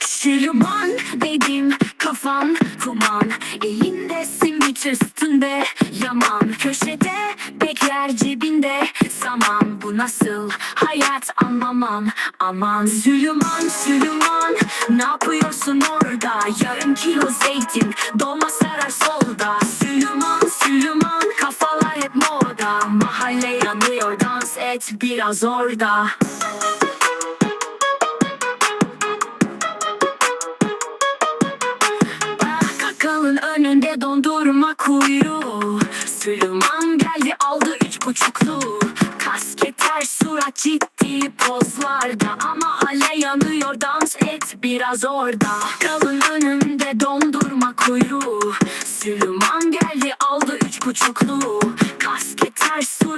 Süleyman dedim kafan kuman. Elindesin bir üstünde yaman. Köşede bekler cebinde saman. Bu nasıl hayat anlamam aman. Süleyman Süleyman ne yapıyorsun orada? Yarım kilo zeytin dolma sarar solda Mahalle yanıyor dans et biraz orada. Bakkalın önünde dondurma kuyruğu. Süleyman geldi aldı üç buçuklu. Kasket ters surat ciddi pozlarda. Ama hala yanıyor dans et biraz orada. Bakkalın önünde dondurma kuyruğu. Süleyman geldi aldı üç buçuklu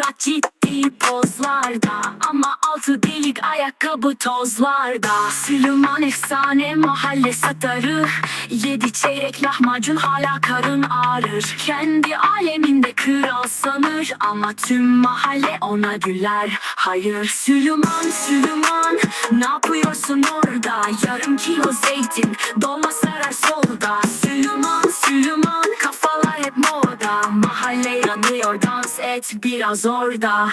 surat ciddi pozlarda Ama altı delik ayakkabı tozlarda Süleyman efsane mahalle satarı. Yedi çeyrek lahmacun hala karın ağrır. Kendi aleminde kral sanır Ama tüm mahalle ona güler. Hayır Süleyman Süleyman Ne yapıyorsun orada? Yarım kilo zeytin Dolma sarar solda Moda Mahalle yanıyor dans et biraz orada